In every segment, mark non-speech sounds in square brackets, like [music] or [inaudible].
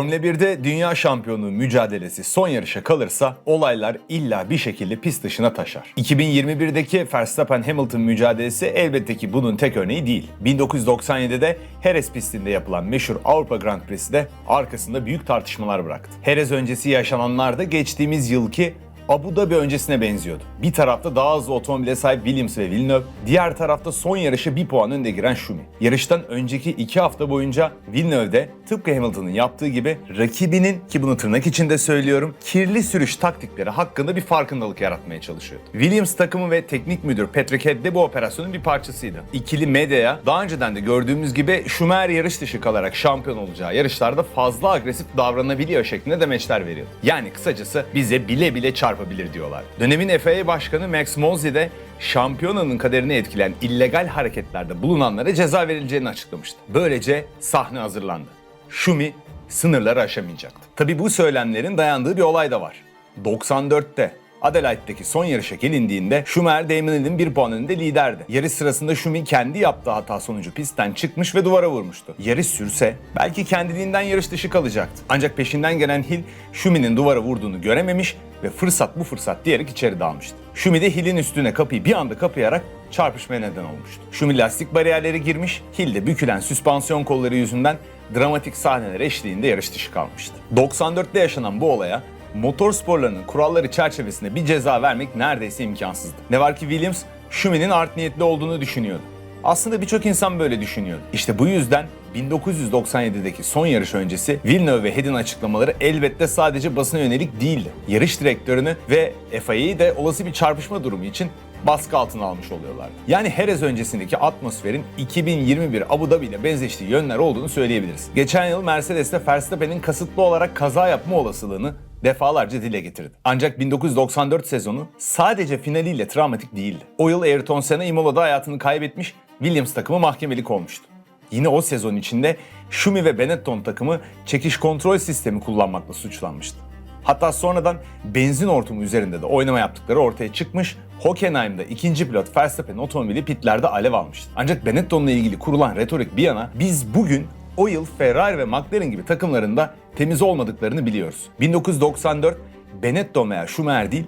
Formula 1'de dünya şampiyonluğu mücadelesi son yarışa kalırsa olaylar illa bir şekilde pist dışına taşar. 2021'deki Verstappen-Hamilton mücadelesi elbette ki bunun tek örneği değil. 1997'de Jerez pistinde yapılan meşhur Avrupa Grand Prix'si de arkasında büyük tartışmalar bıraktı. Jerez öncesi yaşananlar da geçtiğimiz yılki Abu Dhabi öncesine benziyordu. Bir tarafta daha hızlı otomobile sahip Williams ve Villeneuve, diğer tarafta son yarışı bir puan önde giren Schumi. Yarıştan önceki iki hafta boyunca Villeneuve de tıpkı Hamilton'ın yaptığı gibi rakibinin ki bunu tırnak içinde söylüyorum kirli sürüş taktikleri hakkında bir farkındalık yaratmaya çalışıyordu. Williams takımı ve teknik müdür Patrick Head de bu operasyonun bir parçasıydı. İkili medyaya daha önceden de gördüğümüz gibi Schumacher yarış dışı kalarak şampiyon olacağı yarışlarda fazla agresif davranabiliyor şeklinde demeçler veriyordu. Yani kısacası bize bile bile çarpabilir diyorlar. Dönemin FIA Başkanı Max Mosley de şampiyonanın kaderini etkileyen illegal hareketlerde bulunanlara ceza verileceğini açıklamıştı. Böylece sahne hazırlandı. Schumi sınırları aşamayacaktı. Tabi bu söylemlerin dayandığı bir olay da var. 94'te Adelaide'deki son yarışa gelindiğinde Schumacher Damon Hill'in bir puan önünde liderdi. Yarış sırasında Schumi kendi yaptığı hata sonucu pistten çıkmış ve duvara vurmuştu. Yarış sürse belki kendiliğinden yarış dışı kalacaktı. Ancak peşinden gelen Hill Schumi'nin duvara vurduğunu görememiş ve fırsat bu fırsat diyerek içeri dalmıştı. Schumi de Hill'in üstüne kapıyı bir anda kapayarak çarpışmaya neden olmuştu. Schumi lastik bariyerlere girmiş, Hill de bükülen süspansiyon kolları yüzünden dramatik sahneler eşliğinde yarış dışı kalmıştı. 94'te yaşanan bu olaya motor sporlarının kuralları çerçevesinde bir ceza vermek neredeyse imkansızdı. Ne var ki Williams, Schumi'nin art niyetli olduğunu düşünüyordu. Aslında birçok insan böyle düşünüyordu. İşte bu yüzden 1997'deki son yarış öncesi Villeneuve ve Head'in açıklamaları elbette sadece basına yönelik değildi. Yarış direktörünü ve FIA'yı de olası bir çarpışma durumu için baskı altına almış oluyorlardı. Yani Jerez öncesindeki atmosferin 2021 Abu Dhabi ile benzeştiği yönler olduğunu söyleyebiliriz. Geçen yıl Mercedes'te Verstappen'in kasıtlı olarak kaza yapma olasılığını defalarca dile getirdi. Ancak 1994 sezonu sadece finaliyle travmatik değildi. O yıl Ayrton Senna Imola'da hayatını kaybetmiş, Williams takımı mahkemelik olmuştu. Yine o sezon içinde Schumi ve Benetton takımı çekiş kontrol sistemi kullanmakla suçlanmıştı. Hatta sonradan benzin hortumu üzerinde de oynama yaptıkları ortaya çıkmış. Hockenheim'da ikinci pilot Verstappen otomobili pitlerde alev almıştı. Ancak Benetton'la ilgili kurulan retorik bir yana biz bugün o yıl Ferrari ve McLaren gibi takımlarında temiz olmadıklarını biliyoruz. 1994 Benetton veya Schumacher değil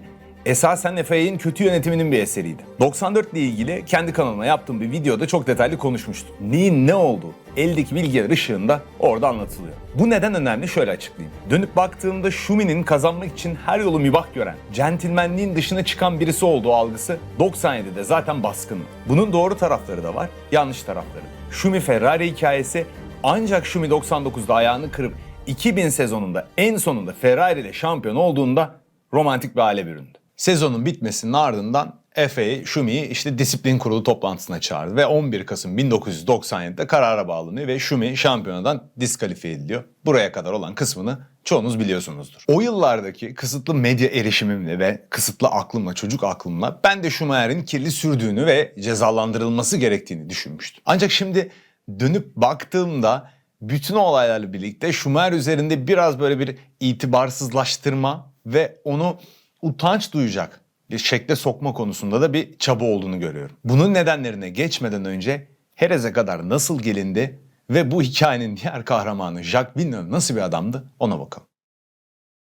esasen FIA'nin kötü yönetiminin bir eseriydi. 94 ile ilgili kendi kanalıma yaptığım bir videoda çok detaylı konuşmuştum. Neyin ne olduğu eldeki bilgiler ışığında orada anlatılıyor. Bu neden önemli şöyle açıklayayım. Dönüp baktığımda Schumi'nin kazanmak için her yolu mübah gören, centilmenliğin dışına çıkan birisi olduğu algısı 97'de zaten baskın. Bunun doğru tarafları da var, yanlış tarafları. Schumi Ferrari hikayesi ancak Schumi 99'da ayağını kırıp 2000 sezonunda en sonunda Ferrari ile şampiyon olduğunda romantik bir hale büründü. Sezonun bitmesinin ardından FA Schumi'yi işte disiplin kurulu toplantısına çağırdı ve 11 Kasım 1997'de karara bağlanıyor ve Schumi şampiyonadan diskalifiye ediliyor. Buraya kadar olan kısmını çoğunuz biliyorsunuzdur. O yıllardaki kısıtlı medya erişimimle ve kısıtlı aklımla, çocuk aklımla ben de Schumacher'in kirli sürdüğünü ve cezalandırılması gerektiğini düşünmüştüm. Ancak şimdi dönüp baktığımda bütün olaylarla birlikte Schumacher üzerinde biraz böyle bir itibarsızlaştırma ve onu utanç duyacak bir şekle sokma konusunda da bir çaba olduğunu görüyorum. Bunun nedenlerine geçmeden önce Jerez'e kadar nasıl gelindi ve bu hikayenin diğer kahramanı Jacques Villeneuve nasıl bir adamdı ona bakalım.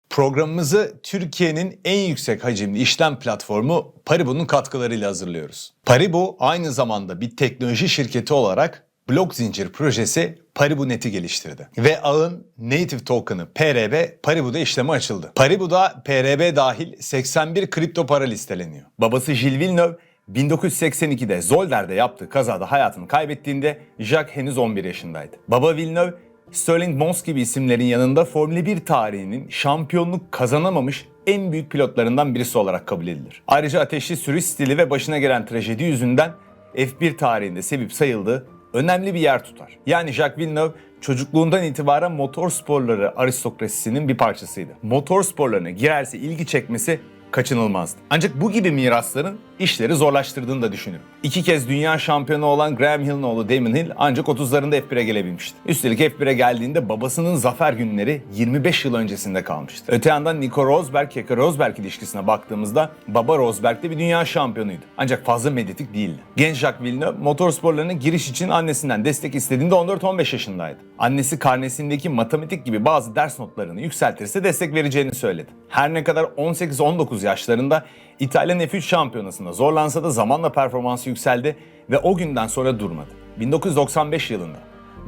Programımızı Türkiye'nin en yüksek hacimli işlem platformu Paribu'nun katkılarıyla hazırlıyoruz. Paribu aynı zamanda bir teknoloji şirketi olarak blok zincir projesi Paribu Net'i geliştirdi. Ve ağın native token'ı PRB Paribu'da işleme açıldı. Paribu'da PRB dahil 81 kripto para listeleniyor. Babası Gilles Villeneuve 1982'de Zolder'de yaptığı kazada hayatını kaybettiğinde Jacques henüz 11 yaşındaydı. Baba Villeneuve, Sterling Moss gibi isimlerin yanında Formula 1 tarihinin şampiyonluk kazanamamış en büyük pilotlarından birisi olarak kabul edilir. Ayrıca ateşli sürüş stili ve başına gelen trajedi yüzünden F1 tarihinde sevip sayıldığı önemli bir yer tutar. Yani Jacques Villeneuve çocukluğundan itibaren motor sporları aristokrasisinin bir parçasıydı. Motor sporlarına girerse ilgi çekmesi kaçınılmazdı. Ancak bu gibi mirasların işleri zorlaştırdığını da düşünürüm. İki kez dünya şampiyonu olan Graham Hill'in oğlu Damon Hill ancak 30'larında F1'e gelebilmişti. Üstelik F1'e geldiğinde babasının zafer günleri 25 yıl öncesinde kalmıştı. Öte yandan Nico Rosberg, Keke Rosberg ilişkisine baktığımızda baba Rosberg de bir dünya şampiyonuydu. Ancak fazla medyatik değildi. Genç Jacques Villeneuve motorsporlarına giriş için annesinden destek istediğinde 14-15 yaşındaydı. Annesi karnesindeki matematik gibi bazı ders notlarını yükseltirse destek vereceğini söyledi. Her ne kadar 18-19 yaşlarında İtalyan F3 şampiyonasında zorlansa da zamanla performansı yükseldi ve o günden sonra durmadı. 1995 yılında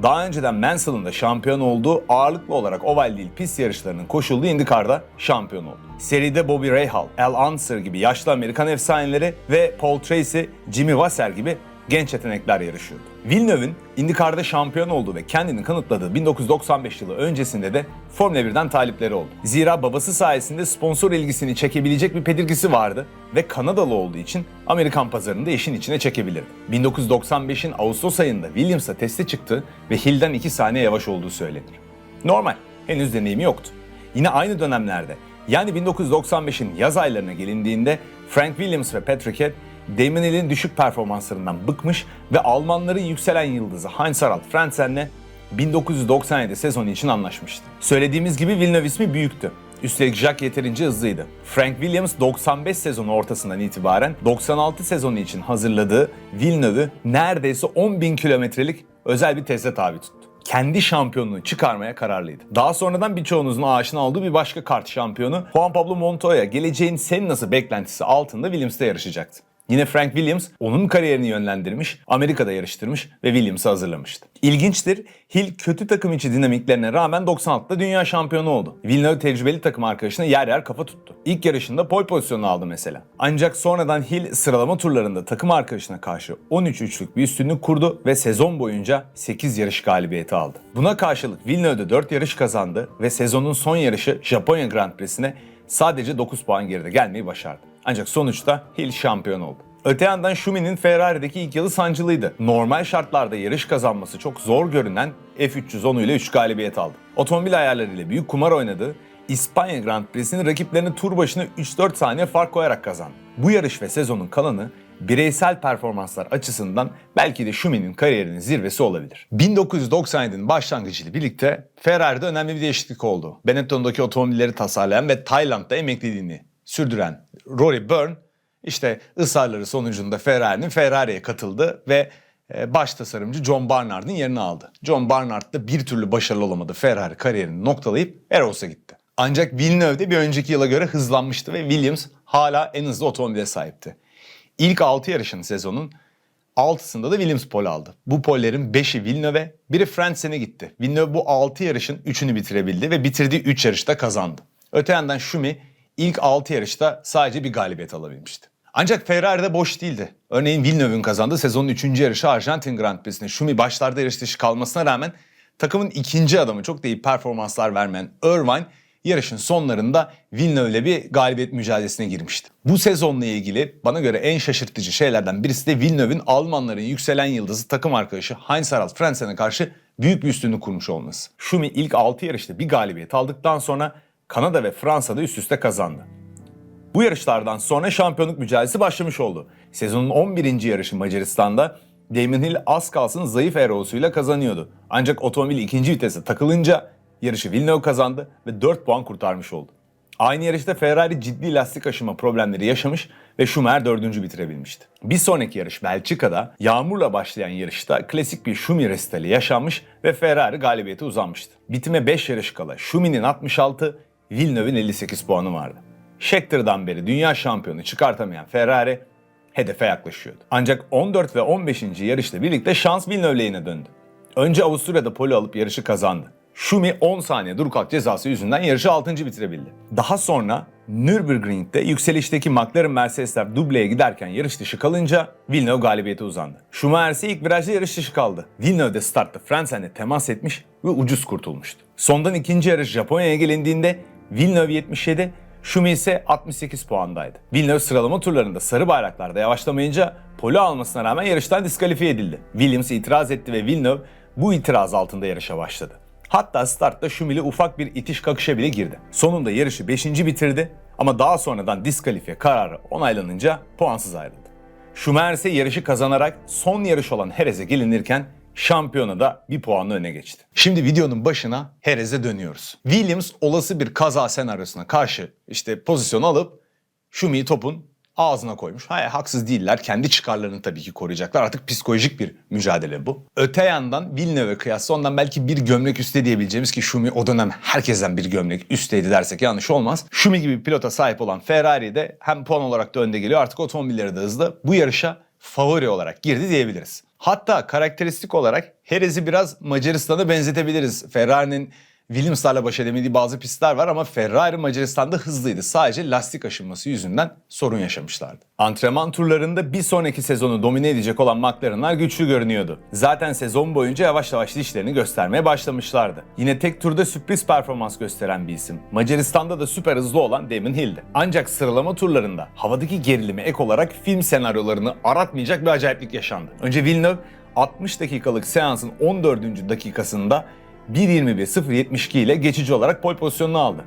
daha önceden Mansell'ın da şampiyon olduğu ağırlıklı olarak oval değil pist yarışlarının koşulduğu IndyCar'da şampiyon oldu. Seride Bobby Rahal, Al Unser gibi yaşlı Amerikan efsaneleri ve Paul Tracy, Jimmy Vasser gibi genç yetenekler yarışıyordu. Villeneuve'in IndyCar'da şampiyon olduğu ve kendini kanıtladığı 1995 yılı öncesinde de Formula 1'den talipleri oldu. Zira babası sayesinde sponsor ilgisini çekebilecek bir pedirgisi vardı ve Kanadalı olduğu için Amerikan pazarını da işin içine çekebilirdi. 1995'in Ağustos ayında Williams'a teste çıktı ve Hill'den 2 saniye yavaş olduğu söylenir. Normal, henüz deneyimi yoktu. Yine aynı dönemlerde yani 1995'in yaz aylarına gelindiğinde Frank Williams ve Patrick Head Hill'in düşük performanslarından bıkmış ve Almanların yükselen yıldızı Heinz-Harald Frenzen'le 1997 sezonu için anlaşmıştı. Söylediğimiz gibi Villeneuve ismi büyüktü. Üstelik Jack yeterince hızlıydı. Frank Williams 95 sezonu ortasından itibaren 96 sezonu için hazırladığı Villeneuve'ü neredeyse 10 bin kilometrelik özel bir teste tabi tuttu kendi şampiyonluğunu çıkarmaya kararlıydı. Daha sonradan birçoğunuzun aşina olduğu bir başka kart şampiyonu Juan Pablo Montoya geleceğin senin nasıl beklentisi altında Williams'ta yarışacaktı. Yine Frank Williams onun kariyerini yönlendirmiş, Amerika'da yarıştırmış ve Williams'ı hazırlamıştı. İlginçtir, Hill kötü takım içi dinamiklerine rağmen 96'da dünya şampiyonu oldu. Villeneuve tecrübeli takım arkadaşına yer yer kafa tuttu. İlk yarışında pole pozisyonu aldı mesela. Ancak sonradan Hill sıralama turlarında takım arkadaşına karşı 13-3'lük bir üstünlük kurdu ve sezon boyunca 8 yarış galibiyeti aldı. Buna karşılık Villeneuve de 4 yarış kazandı ve sezonun son yarışı Japonya Grand Prix'sine sadece 9 puan geride gelmeyi başardı. Ancak sonuçta Hill şampiyon oldu. Öte yandan Schumi'nin Ferrari'deki ilk yılı sancılıydı. Normal şartlarda yarış kazanması çok zor görünen F310 ile 3 galibiyet aldı. Otomobil ayarlarıyla büyük kumar oynadı. İspanya Grand Prix'sinin rakiplerini tur başına 3-4 saniye fark koyarak kazandı. Bu yarış ve sezonun kalanı bireysel performanslar açısından belki de Schumi'nin kariyerinin zirvesi olabilir. 1997'nin başlangıcıyla birlikte Ferrari'de önemli bir değişiklik oldu. Benetton'daki otomobilleri tasarlayan ve Tayland'da emekliliğini sürdüren Rory Byrne işte ısrarları sonucunda Ferrari'nin Ferrari'ye katıldı ve e, baş tasarımcı John Barnard'ın yerini aldı. John Barnard da bir türlü başarılı olamadı. Ferrari kariyerini noktalayıp Eros'a gitti. Ancak Villeneuve de bir önceki yıla göre hızlanmıştı ve Williams hala en hızlı otomobile sahipti. İlk 6 yarışın sezonun 6'sında da Williams pole aldı. Bu pollerin 5'i Villeneuve, biri Frenzen'e gitti. Villeneuve bu 6 yarışın 3'ünü bitirebildi ve bitirdiği 3 yarışta kazandı. Öte yandan Schumi ilk 6 yarışta sadece bir galibiyet alabilmişti. Ancak Ferrari de boş değildi. Örneğin Villeneuve'ün kazandığı sezonun 3. yarışı Arjantin Grand Prix'sinde Schumi başlarda yarış dışı kalmasına rağmen takımın ikinci adamı çok da iyi performanslar vermeyen Irvine yarışın sonlarında Villeneuve'le bir galibiyet mücadelesine girmişti. Bu sezonla ilgili bana göre en şaşırtıcı şeylerden birisi de Villeneuve'in Almanların yükselen yıldızı takım arkadaşı Heinz-Harald Frenzen'e karşı büyük bir üstünlük kurmuş olması. Schumi ilk 6 yarışta bir galibiyet aldıktan sonra Kanada ve Fransa'da üst üste kazandı. Bu yarışlardan sonra şampiyonluk mücadelesi başlamış oldu. Sezonun 11. yarışı Macaristan'da Damon Hill az kalsın zayıf aerosuyla kazanıyordu. Ancak otomobil ikinci vitese takılınca yarışı Villeneuve kazandı ve 4 puan kurtarmış oldu. Aynı yarışta Ferrari ciddi lastik aşıma problemleri yaşamış ve Schumacher dördüncü bitirebilmişti. Bir sonraki yarış Belçika'da yağmurla başlayan yarışta klasik bir Schumi restali yaşanmış ve Ferrari galibiyete uzanmıştı. Bitime 5 yarış kala Schumi'nin 66, Villeneuve'in 58 puanı vardı. Schechter'dan beri dünya şampiyonu çıkartamayan Ferrari hedefe yaklaşıyordu. Ancak 14 ve 15. yarışla birlikte şans Villeneuve lehine döndü. Önce Avusturya'da pole alıp yarışı kazandı. Schumi 10 saniye dur kalk cezası yüzünden yarışı 6. bitirebildi. Daha sonra Nürburgring'de yükselişteki McLaren Mercedesler dubleye giderken yarış dışı kalınca Villeneuve galibiyete uzandı. Schumacher ise ilk virajda yarış dışı kaldı. Villeneuve de startta Frenzen'le temas etmiş ve ucuz kurtulmuştu. Sondan ikinci yarış Japonya'ya gelindiğinde Villeneuve 77, Schumi ise 68 puandaydı. Villeneuve sıralama turlarında sarı bayraklarda yavaşlamayınca pole almasına rağmen yarıştan diskalifiye edildi. Williams itiraz etti ve Villeneuve bu itiraz altında yarışa başladı. Hatta startta Schumi ile ufak bir itiş kakışa bile girdi. Sonunda yarışı 5. bitirdi Ama daha sonradan diskalifiye kararı onaylanınca puansız ayrıldı. Schumacher ise yarışı kazanarak son yarış olan Herez'e gelinirken şampiyona da bir puanla öne geçti. Şimdi videonun başına Herez'e dönüyoruz. Williams olası bir kaza senaryosuna karşı işte pozisyon alıp Schumi'yi topun ağzına koymuş. Hayır haksız değiller. Kendi çıkarlarını tabii ki koruyacaklar. Artık psikolojik bir mücadele bu. Öte yandan Villeneuve kıyasla ondan belki bir gömlek üstte diyebileceğimiz ki Schumi o dönem herkesten bir gömlek üstteydi dersek yanlış olmaz. Schumi gibi pilota sahip olan Ferrari de hem puan olarak da önde geliyor. Artık otomobilleri de hızlı. Bu yarışa favori olarak girdi diyebiliriz. Hatta karakteristik olarak Herez'i biraz Macaristan'a benzetebiliriz. Ferrari'nin Williams'larla baş edemediği bazı pistler var ama Ferrari Macaristan'da hızlıydı. Sadece lastik aşınması yüzünden sorun yaşamışlardı. Antrenman turlarında bir sonraki sezonu domine edecek olan McLaren'lar güçlü görünüyordu. Zaten sezon boyunca yavaş yavaş dişlerini göstermeye başlamışlardı. Yine tek turda sürpriz performans gösteren bir isim. Macaristan'da da süper hızlı olan Damon Hill'di. Ancak sıralama turlarında havadaki gerilime ek olarak film senaryolarını aratmayacak bir acayiplik yaşandı. Önce Villeneuve 60 dakikalık seansın 14. dakikasında 1.21.072 ile geçici olarak pole pozisyonunu aldı.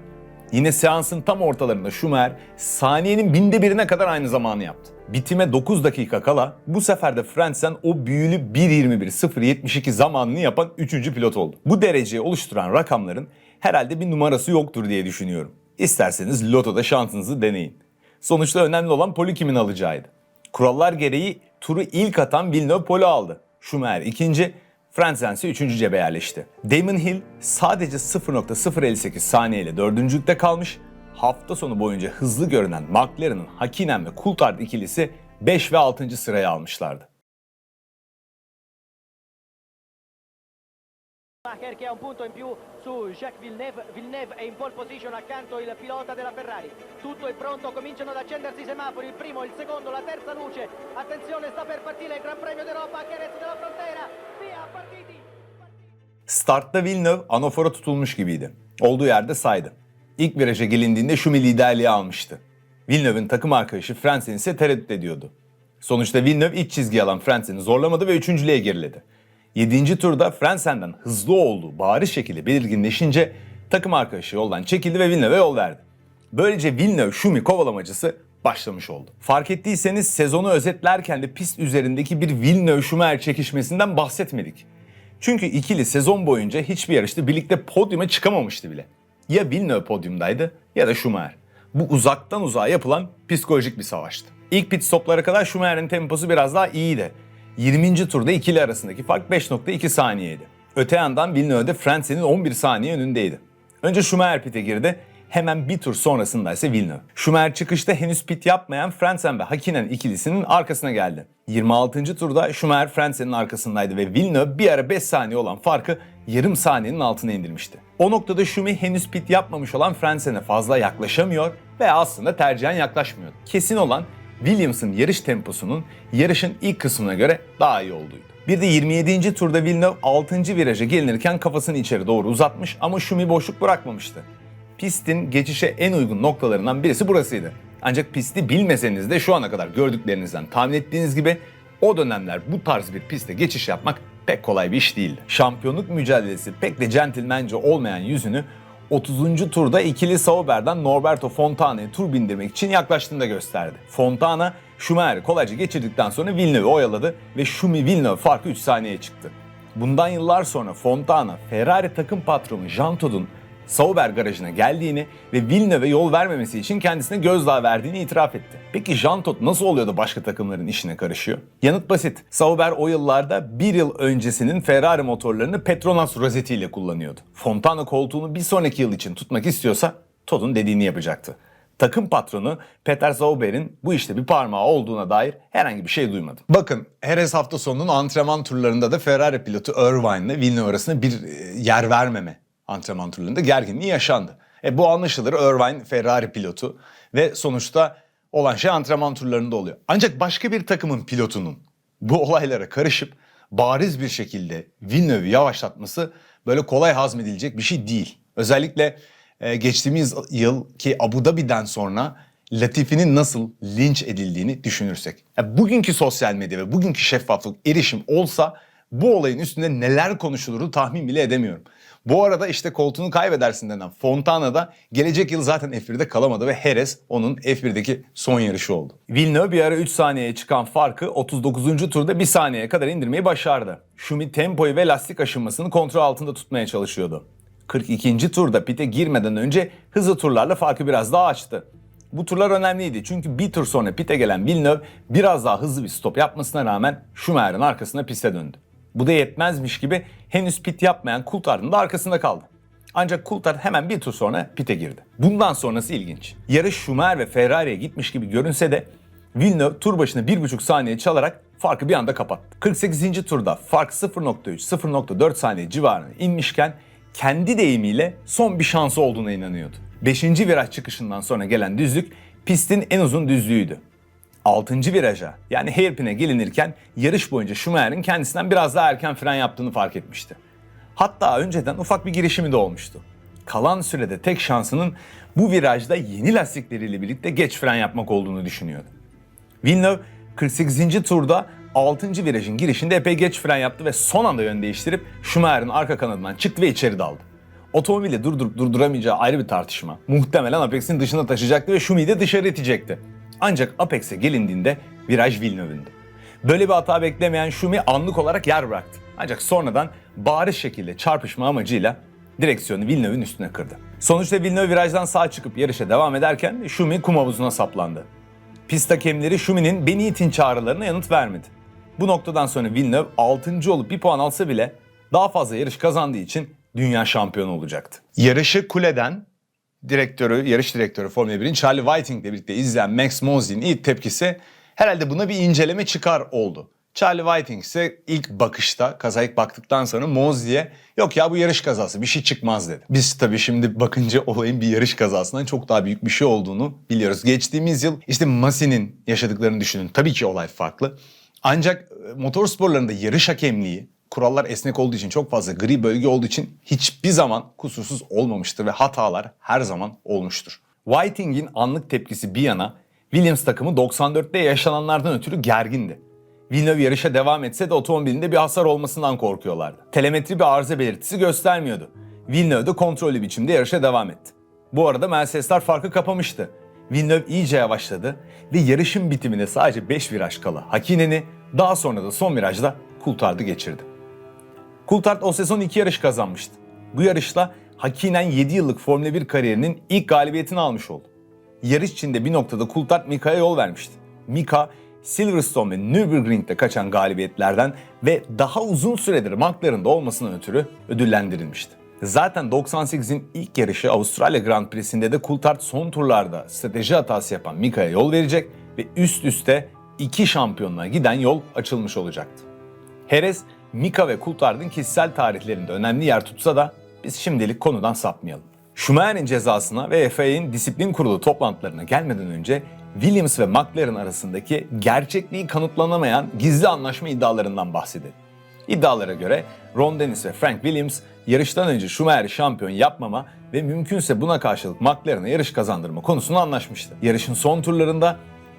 Yine seansın tam ortalarında Schumacher saniyenin binde birine kadar aynı zamanı yaptı. Bitime 9 dakika kala bu sefer de Frentzen o büyülü 1.21.072 zamanını yapan 3. pilot oldu. Bu dereceyi oluşturan rakamların herhalde bir numarası yoktur diye düşünüyorum. İsterseniz lotoda şansınızı deneyin. Sonuçta önemli olan poli kimin alacağıydı. Kurallar gereği turu ilk atan Villeneuve poli aldı. Schumacher ikinci, Frentzen ise 3. cebe yerleşti. Damon Hill sadece 0.058 saniyeyle dördüncülükte kalmış, hafta sonu boyunca hızlı görünen McLaren'ın Hakkinen ve Coulthard ikilisi 5 ve 6. sırayı almışlardı. Schumacher che ha un punto in più su Jacques Villeneuve. Villeneuve è in pole position accanto il pilota della Ferrari. Tutto è pronto, cominciano ad accendersi i semafori, il primo, il secondo, la terza luce. Attenzione, sta per partire il Gran Premio d'Europa a della Frontera. Via, partiti! Startta Villeneuve anofora tutulmuş gibiydi. Olduğu yerde saydı. İlk viraja gelindiğinde Schumi liderliği almıştı. Villeneuve'in takım arkadaşı Frentzen ise tereddüt ediyordu. Sonuçta Villeneuve ilk çizgi alan Frenzsen'i zorlamadı ve üçüncülüğe geriledi. 7. turda Frenzen'den hızlı olduğu bariz şekilde belirginleşince takım arkadaşı yoldan çekildi ve Villeneuve'e yol verdi. Böylece Villeneuve Schumi kovalamacısı başlamış oldu. Fark ettiyseniz sezonu özetlerken de pist üzerindeki bir Villeneuve-Schumacher çekişmesinden bahsetmedik. Çünkü ikili sezon boyunca hiçbir yarışta birlikte podyuma çıkamamıştı bile. Ya Villeneuve podyumdaydı ya da Schumacher. Bu uzaktan uzağa yapılan psikolojik bir savaştı. İlk pit stoplara kadar Schumacher'in temposu biraz daha iyiydi. 20. turda ikili arasındaki fark 5.2 saniyeydi. Öte yandan Villeneuve de Frenzen'in 11 saniye önündeydi. Önce Schumacher pit'e girdi. Hemen bir tur sonrasında ise Villeneuve. Schumacher çıkışta henüz pit yapmayan Frentzen ve Hakkinen ikilisinin arkasına geldi. 26. turda Schumacher Frenzen'in arkasındaydı ve Villeneuve bir ara 5 saniye olan farkı yarım saniyenin altına indirmişti. O noktada Schumi henüz pit yapmamış olan Frenzen'e fazla yaklaşamıyor ve aslında tercihen yaklaşmıyordu. Kesin olan Williams'ın yarış temposunun yarışın ilk kısmına göre daha iyi olduğuydu. Bir de 27. turda Villeneuve 6. viraja gelinirken kafasını içeri doğru uzatmış ama Schumi boşluk bırakmamıştı. Pistin geçişe en uygun noktalarından birisi burasıydı. Ancak pisti bilmeseniz de şu ana kadar gördüklerinizden tahmin ettiğiniz gibi o dönemler bu tarz bir piste geçiş yapmak pek kolay bir iş değildi. Şampiyonluk mücadelesi pek de centilmence olmayan yüzünü 30. turda ikili Sauber'den Norberto Fontana'ya tur bindirmek için yaklaştığında gösterdi. Fontana, Schumacher'i kolayca geçirdikten sonra Villeneuve'i oyaladı ve Schumi-Villeneuve farkı 3 saniyeye çıktı. Bundan yıllar sonra Fontana, Ferrari takım patronu Jean Todt'un Sauber garajına geldiğini ve Villeneuve'e yol vermemesi için kendisine gözdağı verdiğini itiraf etti. Peki Jean Todt nasıl oluyor da başka takımların işine karışıyor? Yanıt basit. Sauber o yıllarda bir yıl öncesinin Ferrari motorlarını Petronas rozetiyle kullanıyordu. Fontana koltuğunu bir sonraki yıl için tutmak istiyorsa Todd'un dediğini yapacaktı. Takım patronu Peter Sauber'in bu işte bir parmağı olduğuna dair herhangi bir şey duymadım. Bakın Jerez hafta sonunun antrenman turlarında da Ferrari pilotu Irvine ile Villeneuve arasında bir e, yer vermeme antrenman turlarında gerginliği yaşandı. E bu anlaşılır Irvine Ferrari pilotu ve sonuçta olan şey antrenman turlarında oluyor. Ancak başka bir takımın pilotunun bu olaylara karışıp bariz bir şekilde Villeneuve'ü yavaşlatması böyle kolay hazmedilecek bir şey değil. Özellikle e, geçtiğimiz yıl ki Abu Dhabi'den sonra Latifi'nin nasıl linç edildiğini düşünürsek. Ya bugünkü sosyal medya ve bugünkü şeffaflık erişim olsa bu olayın üstünde neler konuşulurdu tahmin bile edemiyorum. Bu arada işte koltuğunu kaybedersin denen Fontana da gelecek yıl zaten F1'de kalamadı ve Perez onun F1'deki son yarışı oldu. Villeneuve bir ara 3 saniyeye çıkan farkı 39. turda 1 saniyeye kadar indirmeyi başardı. Schumi tempoyu ve lastik aşınmasını kontrol altında tutmaya çalışıyordu. 42. turda pite girmeden önce hızlı turlarla farkı biraz daha açtı. Bu turlar önemliydi çünkü bir tur sonra pite gelen Villeneuve biraz daha hızlı bir stop yapmasına rağmen Schumacher'ın arkasına piste döndü. Bu da yetmezmiş gibi henüz pit yapmayan Coulthard'ın da arkasında kaldı. Ancak Coulthard hemen bir tur sonra pite girdi. Bundan sonrası ilginç. Yarış Schumacher ve Ferrari'ye gitmiş gibi görünse de Villeneuve tur başına 1,5 saniye çalarak farkı bir anda kapattı. 48. turda fark 0.3-0.4 saniye civarına inmişken kendi deyimiyle son bir şansı olduğuna inanıyordu. 5. viraj çıkışından sonra gelen düzlük pistin en uzun düzlüğüydü. 6. viraja yani hairpin'e gelinirken yarış boyunca Schumacher'in kendisinden biraz daha erken fren yaptığını fark etmişti. Hatta önceden ufak bir girişimi de olmuştu. Kalan sürede tek şansının bu virajda yeni lastikleriyle birlikte geç fren yapmak olduğunu düşünüyordu. Villeneuve 48. turda 6. virajın girişinde epey geç fren yaptı ve son anda yön değiştirip Schumacher'in arka kanadından çıktı ve içeri daldı. Otomobili durdurup durduramayacağı ayrı bir tartışma. Muhtemelen Apex'in dışına taşıyacaktı ve Schumi'yi de dışarı itecekti. Ancak Apex'e gelindiğinde viraj Villeneuve'ündü. Böyle bir hata beklemeyen Schumi anlık olarak yer bıraktı. Ancak sonradan bariz şekilde çarpışma amacıyla direksiyonu Villeneuve'ün üstüne kırdı. Sonuçta Villeneuve virajdan sağ çıkıp yarışa devam ederken Schumi kum havuzuna saplandı. Pist hakemleri Schumi'nin beni itin çağrılarına yanıt vermedi. Bu noktadan sonra Villeneuve 6. olup bir puan alsa bile daha fazla yarış kazandığı için dünya şampiyonu olacaktı. Yarışı kuleden direktörü, yarış direktörü Formula 1'in Charlie Whiting ile birlikte izleyen Max Mosley'in ilk tepkisi herhalde buna bir inceleme çıkar oldu. Charlie Whiting ise ilk bakışta, ilk baktıktan sonra Mosley'e yok ya bu yarış kazası bir şey çıkmaz dedi. Biz tabii şimdi bakınca [laughs] olayın bir yarış kazasından çok daha büyük bir şey olduğunu biliyoruz. Geçtiğimiz yıl işte Masi'nin yaşadıklarını düşünün. Tabii ki olay farklı. Ancak e, motor sporlarında yarış hakemliği, kurallar esnek olduğu için çok fazla gri bölge olduğu için hiçbir zaman kusursuz olmamıştır ve hatalar her zaman olmuştur. Whiting'in anlık tepkisi bir yana Williams takımı 94'te yaşananlardan ötürü gergindi. Villeneuve yarışa devam etse de otomobilinde bir hasar olmasından korkuyorlardı. Telemetri bir arıza belirtisi göstermiyordu. Villeneuve de kontrollü biçimde yarışa devam etti. Bu arada Mercedesler farkı kapamıştı. Villeneuve iyice yavaşladı ve yarışın bitimine sadece 5 viraj kala Hakinen'i daha sonra da son virajda Coulthard'ı geçirdi. Coulthard o sezon iki yarış kazanmıştı. Bu yarışla Hakinen 7 yıllık Formula 1 kariyerinin ilk galibiyetini almış oldu. Yarış içinde bir noktada Coulthard Mika'ya yol vermişti. Mika, Silverstone ve Nürburgring'de kaçan galibiyetlerden ve daha uzun süredir McLaren'da olmasından ötürü ödüllendirilmişti. Zaten 98'in ilk yarışı Avustralya Grand Prix'sinde de Coulthard son turlarda strateji hatası yapan Mika'ya yol verecek ve üst üste iki şampiyonluğa giden yol açılmış olacaktı. Perez, Mika ve Coulthard'ın kişisel tarihlerinde önemli yer tutsa da biz şimdilik konudan sapmayalım. Schumacher'in cezasına ve FIA'nin disiplin kurulu toplantılarına gelmeden önce Williams ve McLaren arasındaki gerçekliği kanıtlanamayan gizli anlaşma iddialarından bahsedelim. İddialara göre Ron Dennis ve Frank Williams yarıştan önce Schumacher'i şampiyon yapmama ve mümkünse buna karşılık McLaren'a yarış kazandırma konusunda anlaşmıştı. Yarışın son turlarında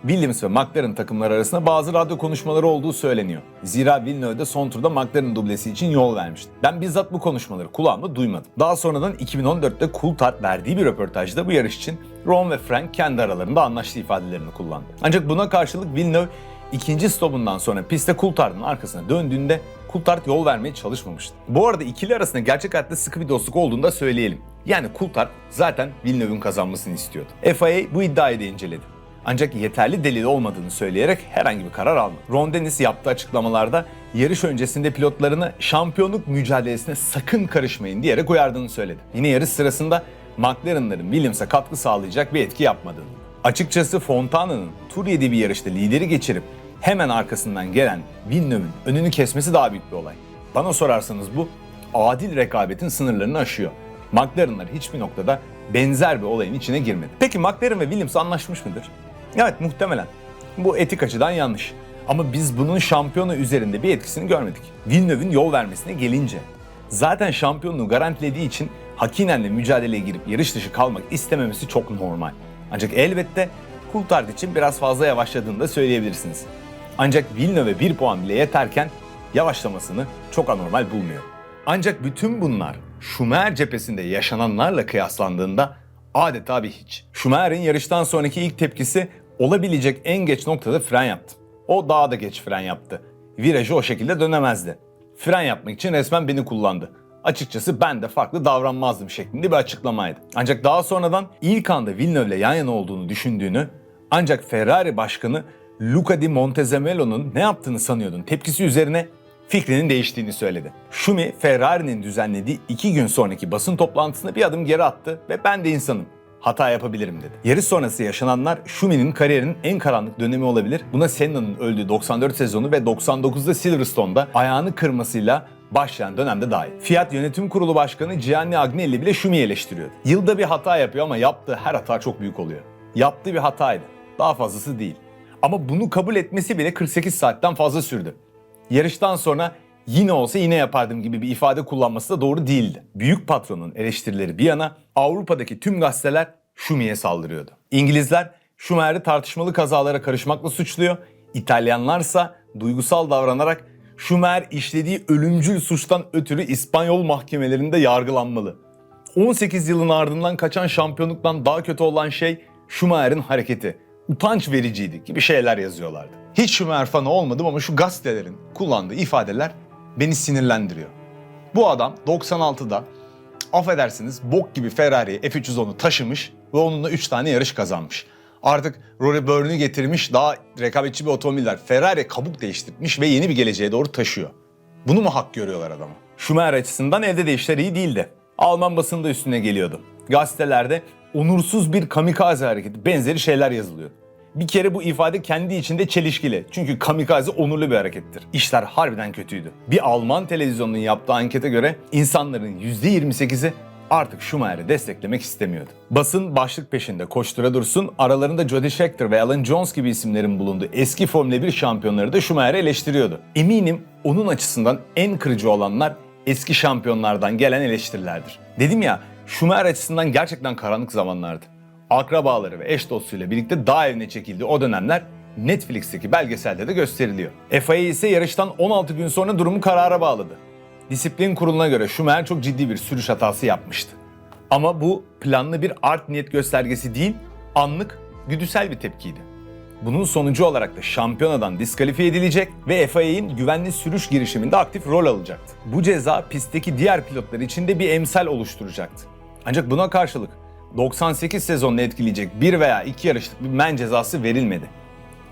Williams ve McLaren takımları arasında bazı radyo konuşmaları olduğu söyleniyor. Zira Villeneuve son turda McLaren dublesi için yol vermişti. Ben bizzat bu konuşmaları kulağımda duymadım. Daha sonradan 2014'te Coulthard verdiği bir röportajda bu yarış için Ron ve Frank kendi aralarında anlaştığı ifadelerini kullandı. Ancak buna karşılık Villeneuve ikinci stopundan sonra piste Coulthard'ın arkasına döndüğünde Coulthard yol vermeye çalışmamıştı. Bu arada ikili arasında gerçek hayatta sıkı bir dostluk olduğunu da söyleyelim. Yani Coulthard zaten Villeneuve'ün kazanmasını istiyordu. FIA bu iddiayı da inceledi. Ancak yeterli delil olmadığını söyleyerek herhangi bir karar almadı. Ron Dennis yaptığı açıklamalarda yarış öncesinde pilotlarını şampiyonluk mücadelesine sakın karışmayın diyerek uyardığını söyledi. Yine yarış sırasında McLaren'ların Williams'a katkı sağlayacak bir etki yapmadığını. Açıkçası Fontana'nın tur 7 bir yarışta lideri geçirip hemen arkasından gelen Villeneuve'ün önünü kesmesi daha büyük bir olay. Bana sorarsanız bu adil rekabetin sınırlarını aşıyor. McLaren'lar hiçbir noktada benzer bir olayın içine girmedi. Peki McLaren ve Williams anlaşmış mıdır? Evet muhtemelen. Bu etik açıdan yanlış. Ama biz bunun şampiyonu üzerinde bir etkisini görmedik. Villeneuve'ün yol vermesine gelince. Zaten şampiyonluğu garantilediği için Hakinen'le mücadeleye girip yarış dışı kalmak istememesi çok normal. Ancak elbette Coulthard için biraz fazla yavaşladığını da söyleyebilirsiniz. Ancak Villeneuve bir puan bile yeterken yavaşlamasını çok anormal bulmuyor. Ancak bütün bunlar Schumacher cephesinde yaşananlarla kıyaslandığında adeta bir hiç. Schumacher'in yarıştan sonraki ilk tepkisi olabilecek en geç noktada fren yaptı. O daha da geç fren yaptı. Virajı o şekilde dönemezdi. Fren yapmak için resmen beni kullandı. Açıkçası ben de farklı davranmazdım şeklinde bir açıklamaydı. Ancak daha sonradan ilk anda Villeneuve'le yan yana olduğunu düşündüğünü ancak Ferrari başkanı Luca Di Montezemelo'nun ne yaptığını sanıyordun tepkisi üzerine fikrinin değiştiğini söyledi. Schumi, Ferrari'nin düzenlediği iki gün sonraki basın toplantısında bir adım geri attı ve ben de insanım. Hata yapabilirim dedi. Yarış sonrası yaşananlar Schumi'nin kariyerinin en karanlık dönemi olabilir. Buna Senna'nın öldüğü 94 sezonu ve 99'da Silverstone'da ayağını kırmasıyla başlayan dönemde dahil. Fiat Yönetim Kurulu Başkanı Gianni Agnelli bile Schumi'yi eleştiriyordu. Yılda bir hata yapıyor ama yaptığı her hata çok büyük oluyor. Yaptığı bir hataydı. Daha fazlası değil. Ama bunu kabul etmesi bile 48 saatten fazla sürdü. Yarıştan sonra yine olsa yine yapardım gibi bir ifade kullanması da doğru değildi. Büyük patronun eleştirileri bir yana Avrupa'daki tüm gazeteler Schumi'ye saldırıyordu. İngilizler Schumacher'i tartışmalı kazalara karışmakla suçluyor. İtalyanlarsa duygusal davranarak Schumacher işlediği ölümcül suçtan ötürü İspanyol mahkemelerinde yargılanmalı. 18 yılın ardından kaçan şampiyonluktan daha kötü olan şey Schumacher'in hareketi. Utanç vericiydi gibi şeyler yazıyorlardı. Hiç Schumacher fanı olmadım ama şu gazetelerin kullandığı ifadeler beni sinirlendiriyor. Bu adam 96'da affedersiniz bok gibi Ferrari F310'u taşımış ve onunla 3 tane yarış kazanmış. Artık Rory Byrne'ü getirmiş daha rekabetçi bir otomobiller. Ferrari kabuk değiştirmiş ve yeni bir geleceğe doğru taşıyor. Bunu mu hak görüyorlar adama? Schumacher açısından evde de işler iyi değildi. Alman basında üstüne geliyordu. Gazetelerde onursuz bir kamikaze hareketi benzeri şeyler yazılıyordu. Bir kere bu ifade kendi içinde çelişkili. Çünkü kamikaze onurlu bir harekettir. İşler harbiden kötüydü. Bir Alman televizyonunun yaptığı ankete göre insanların %28'i artık Schumacher'i desteklemek istemiyordu. Basın başlık peşinde koştura dursun, aralarında Jody Scheckter ve Alan Jones gibi isimlerin bulunduğu eski Formula 1 şampiyonları da Schumacher'i eleştiriyordu. Eminim onun açısından en kırıcı olanlar eski şampiyonlardan gelen eleştirilerdir. Dedim ya, Schumacher açısından gerçekten karanlık zamanlardı. Akrabaları ve eş dostuyla birlikte dağ evine çekildiği o dönemler Netflix'teki belgeselde de gösteriliyor. FIA ise yarıştan 16 gün sonra durumu karara bağladı. Disiplin kuruluna göre Schumacher çok ciddi bir sürüş hatası yapmıştı. Ama bu planlı bir art niyet göstergesi değil, anlık, güdüsel bir tepkiydi. Bunun sonucu olarak da şampiyonadan diskalifiye edilecek ve FIA'nin güvenli sürüş girişiminde aktif rol alacaktı. Bu ceza pistteki diğer pilotlar için de bir emsal oluşturacaktı. Ancak buna karşılık 98 sezonunu etkileyecek bir veya iki yarışlık bir men cezası verilmedi.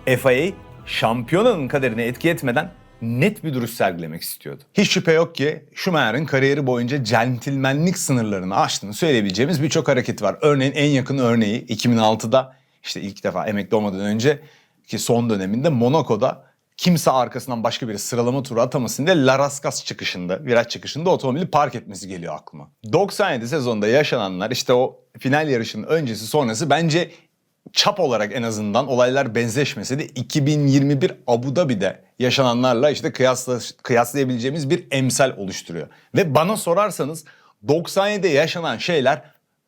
FIA şampiyonanın kaderine etki etmeden net bir duruş sergilemek istiyordu. Hiç şüphe yok ki Schumacher'in kariyeri boyunca centilmenlik sınırlarını aştığını söyleyebileceğimiz birçok hareket var. Örneğin en yakın örneği 2006'da işte ilk defa emekli olmadan önce ki son döneminde Monaco'da kimse arkasından başka bir sıralama turu atamasın diye La Rascas çıkışında, viraj çıkışında otomobili park etmesi geliyor aklıma. 97 sezonda yaşananlar işte o final yarışının öncesi sonrası bence çap olarak en azından olaylar benzeşmese de 2021 Abu Dhabi'de yaşananlarla işte kıyasla, kıyaslayabileceğimiz bir emsal oluşturuyor. Ve bana sorarsanız 97'de yaşanan şeyler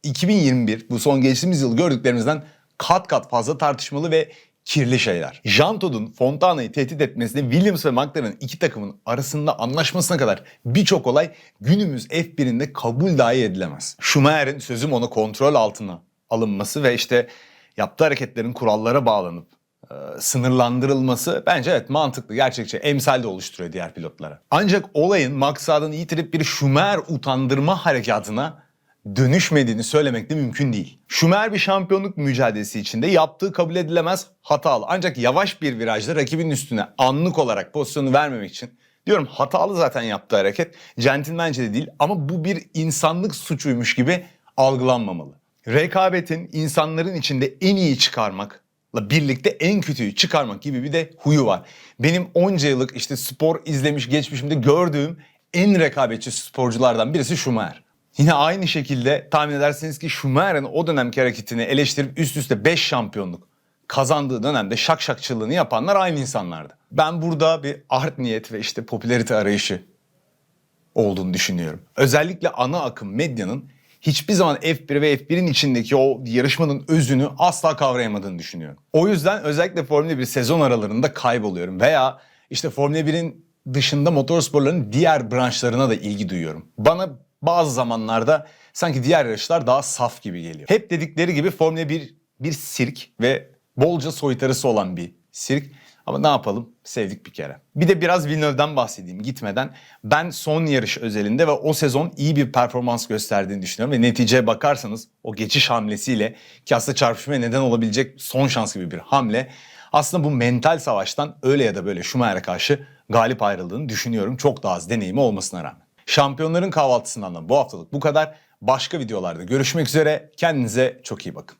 2021 bu son geçtiğimiz yıl gördüklerimizden kat kat fazla tartışmalı ve kirli şeyler. Jean Fontana'yı tehdit etmesine Williams ve McLaren iki takımın arasında anlaşmasına kadar birçok olay günümüz F1'inde kabul dahi edilemez. Schumacher'in sözüm onu kontrol altına alınması ve işte yaptığı hareketlerin kurallara bağlanıp e, sınırlandırılması bence evet mantıklı, gerçekçi, emsal de oluşturuyor diğer pilotlara. Ancak olayın maksadını yitirip bir Schumacher utandırma harekatına dönüşmediğini söylemek de mümkün değil. Schumacher bir şampiyonluk mücadelesi içinde yaptığı kabul edilemez hatalı. Ancak yavaş bir virajda rakibin üstüne anlık olarak pozisyonu vermemek için diyorum hatalı zaten yaptığı hareket. Centilmence de değil ama bu bir insanlık suçuymuş gibi algılanmamalı. Rekabetin insanların içinde en iyi çıkarmakla birlikte en kötüyü çıkarmak gibi bir de huyu var. Benim onca yıllık işte spor izlemiş geçmişimde gördüğüm en rekabetçi sporculardan birisi Schumacher. Yine aynı şekilde tahmin edersiniz ki Schumacher'in o dönemki hareketini eleştirip üst üste 5 şampiyonluk kazandığı dönemde şak şakçılığını yapanlar aynı insanlardı. Ben burada bir art niyet ve işte popülarite arayışı olduğunu düşünüyorum. Özellikle ana akım medyanın hiçbir zaman F1 ve F1'in içindeki o yarışmanın özünü asla kavrayamadığını düşünüyorum. O yüzden özellikle Formula 1 sezon aralarında kayboluyorum veya işte Formula 1'in dışında motorsporların diğer branşlarına da ilgi duyuyorum. Bana bazı zamanlarda sanki diğer yarışlar daha saf gibi geliyor. Hep dedikleri gibi Formula 1 bir sirk ve bolca soytarısı olan bir sirk. Ama ne yapalım? Sevdik bir kere. Bir de biraz Villeneuve'den bahsedeyim gitmeden. Ben son yarış özelinde ve o sezon iyi bir performans gösterdiğini düşünüyorum. Ve neticeye bakarsanız o geçiş hamlesiyle ki aslında çarpışmaya neden olabilecek son şans gibi bir hamle. Aslında bu mental savaştan öyle ya da böyle Schumacher'e karşı galip ayrıldığını düşünüyorum. Çok daha az deneyimi olmasına rağmen. Şampiyonların kahvaltısından da bu haftalık bu kadar. Başka videolarda görüşmek üzere. Kendinize çok iyi bakın.